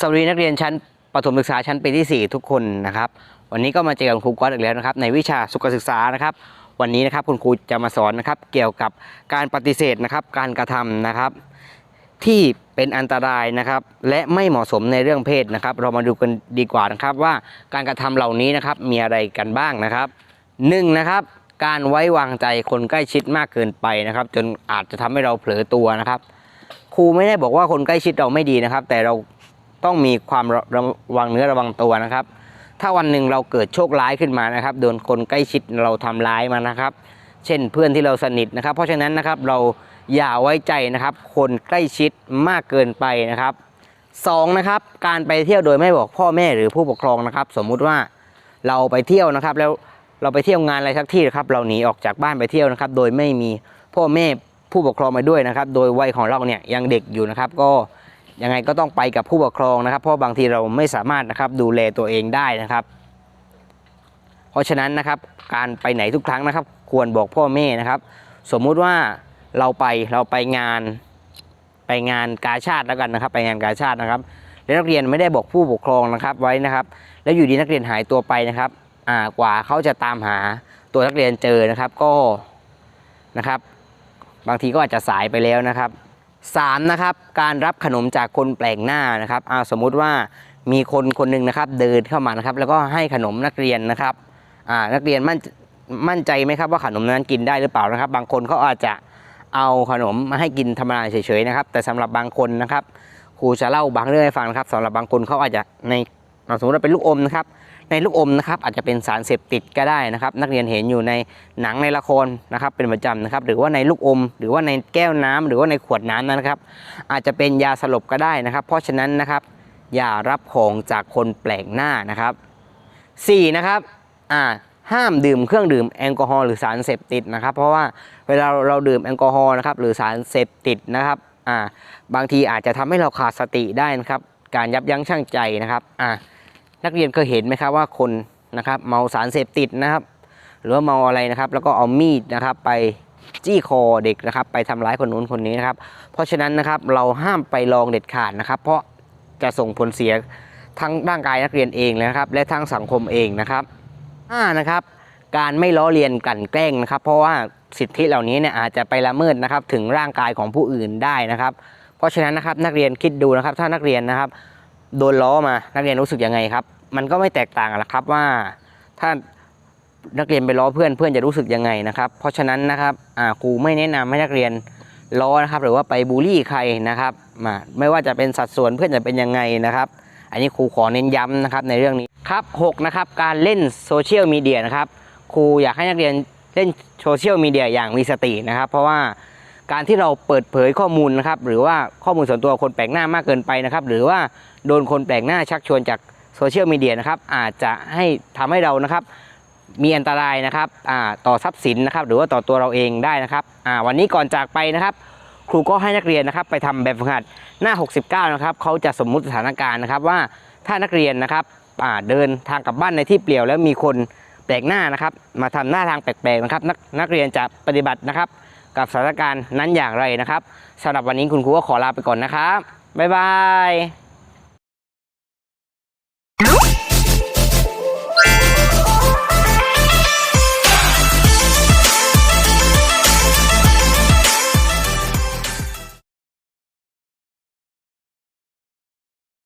สวัสดีนักเรียนชั้นประถมศึกษาชั้นปีที่ 4 ทุกคนนะครับ วันนี้ก็มาเจอกับครูก๊อตอีกแล้วนะครับ ในวิชาสุขศึกษานะครับ วันนี้นะครับคุณครูจะมาสอนนะครับ เกี่ยวกับการปฏิเสธนะครับ การกระทำนะครับ ที่เป็นอันตรายนะครับ และไม่เหมาะสมในเรื่องเพศนะครับ เรามาดูกันดีกว่านะครับว่าการกระทำเหล่านี้นะครับมีอะไรกันบ้างนะครับหนึ่งนะครับการไว้วางใจคนใกล้ชิดมากเกินไปนะครับ จนอาจจะทำให้เราเผลอตัวนะครับ ครูไม่ได้บอกว่าคนใกล้ชิดเราไม่ดีนะครับ แต่เรา ต้องมีความระระวังเนื้อระวังตัวนะครับ ถ้าวันหนึ่งเราเกิดโชคร้ายขึ้นมานะครับ โดนคนใกล้ชิดเราทำร้ายมานะครับ เช่นเพื่อนที่เราสนิทนะครับ เพราะฉะนั้นนะครับเราอย่าไว้ใจนะครับ คนใกล้ชิดมากเกินไปนะครับสองนะครับการไปเที่ยวโดยไม่บอกพ่อแม่หรือผู้ปกครองนะครับ สมมุติว่าเราไปเที่ยวนะครับ แล้วเราไปเที่ยวงานอะไรสักที่นะครับ เราหนีออกจากบ้านไปเที่ยวนะครับ โดยไม่มีพ่อแม่ผู้ปกครองมาด้วยนะครับ โดยวัยของเราเนี่ยยังเด็กอยู่นะครับ ก็ ยังไงก็ต้องไปกับผู้ปกครองนะครับ เพราะบางทีเราไม่สามารถนะครับดูแลตัวเองได้นะครับ เพราะฉะนั้นนะครับการไปไหนทุกครั้งนะครับ ควรบอกพ่อแม่นะครับ สมมุติว่าเราไปเราไปงานไปงานกาชาติแล้วกันนะครับ ไปงานกาชาตินะครับ แล้วนักเรียนไม่ได้บอกผู้ปกครองนะครับไว้นะครับ แล้วอยู่ดีนักเรียนหายตัวไปนะครับอ่ากว่าเขาจะตามหาตัวนักเรียนเจอนะครับก็นะครับ บางทีก็อาจจะสายไปแล้วนะครับ สามนะครับการรับขนมจากคนแปลกหน้านะครับอ่าสมมุติว่ามีคนคนหนึ่งนะครับเดินเข้ามานะครับ แล้วก็ให้ขนมนักเรียนนะครับอ่านักเรียนมั่นมั่นใจไหมครับว่าขนมนั้นกินได้หรือเปล่านะครับ บางคนเขาอาจจะเอาขนมมาให้กินธรรมดาเฉยๆนะครับ แต่สำหรับบางคนนะครับครูจะเล่าบางเรื่องให้ฟังนะครับสำหรับบางคนเขาอาจจะใน สมมติว่าเป็นลูกอมนะครับ ในลูกอมนะครับอาจจะเป็นสารเสพติดก็ได้นะครับ นักเรียนเห็นอยู่ในหนังในละครนะครับ เป็นประจำนะครับ หรือว่าในลูกอม หรือว่าในแก้วน้ำหรือว่าในขวดน้ำนะครับ อาจจะเป็นยาสลบก็ได้นะครับ เพราะฉะนั้นนะครับ อย่ารับของจากคนแปลกหน้านะครับ 4 นะครับอ่าห้ามดื่มเครื่องดื่มแอลกอฮอล์หรือสารเสพติดนะครับ เพราะว่าเวลาเราดื่มแอลกอฮอล์นะครับหรือสารเสพติดนะครับอ่าบางทีอาจจะทำให้เราขาดสติได้นะครับ การยับยั้งชั่งใจนะครับอ่า นักเรียนเคยเห็นไหมครับว่าคนนะครับเมาสารเสพติดนะครับ หรือว่าเมาอะไรนะครับ แล้วก็เอามีดนะครับไปจี้คอเด็กนะครับ ไปทำร้ายคนนู้นคนนี้นะครับ เพราะฉะนั้นนะครับเราห้ามไปลองเด็ดขาดนะครับ เพราะจะส่งผลเสียทั้งร่างกายนักเรียนเองนะครับ และทั้งสังคมเองนะครับห้านะครับ การไม่ล้อเลียนกันแกล้งนะครับ เพราะว่าสิทธิเหล่านี้เนี่ยอาจจะไปละเมิดนะครับถึงร่างกายของผู้อื่นได้นะครับ เพราะฉะนั้นนะครับนักเรียนคิดดูนะครับ ถ้านักเรียนนะครับ โดนล้อมานักเรียนรู้สึกยังไงครับ มันก็ไม่แตกต่างหรอกครับว่าถ้านักเรียนไปล้อเพื่อนเพื่อนจะรู้สึกยังไงนะครับ เพราะฉะนั้นนะครับครูไม่แนะนำให้นักเรียนล้อนะครับ หรือว่าไปบูลลี่ใครนะครับมาไม่ว่าจะเป็นสัดส่วนเพื่อนจะเป็นยังไงนะครับ อันนี้ครูขอเน้นย้ำนะครับในเรื่องนี้ครับ6นะครับการเล่นโซเชียลมีเดียนะครับครูอยากให้นักเรียนเล่นโซเชียลมีเดียอย่างมีสตินะครับ เพราะว่าการที่เราเปิดเผยข้อมูลนะครับหรือว่าข้อมูลส่วนตัวคนแปลกหน้ามากเกินไปนะครับ หรือว่าโดนคนแปลกหน้าชักชวนจาก โซเชียลมีเดียนะครับอาจจะให้ทำให้เรานะครับมีอันตรายนะครับต่อทรัพย์สินนะครับ หรือว่าต่อตัวเราเองได้นะครับวันนี้ก่อนจากไปนะครับ ครูก็ให้นักเรียนนะครับ ไปทำแบบฝึกหัดหน้า 69 นะครับเขาจะสมมุติสถานการณ์นะครับ ว่าถ้านักเรียนนะครับเดินทางกลับบ้านในที่เปลี่ยวแล้วมีคนแปลกหน้านะครับ มาทำหน้าทางแปลกๆนะครับนนักเรียนจะปฏิบัตินะครับ กับสถานการณ์นั้นอย่างไรนะครับสำหรับวันนี้คุณครูก็ขอลาไปก่อนนะครับบ๊ายบาย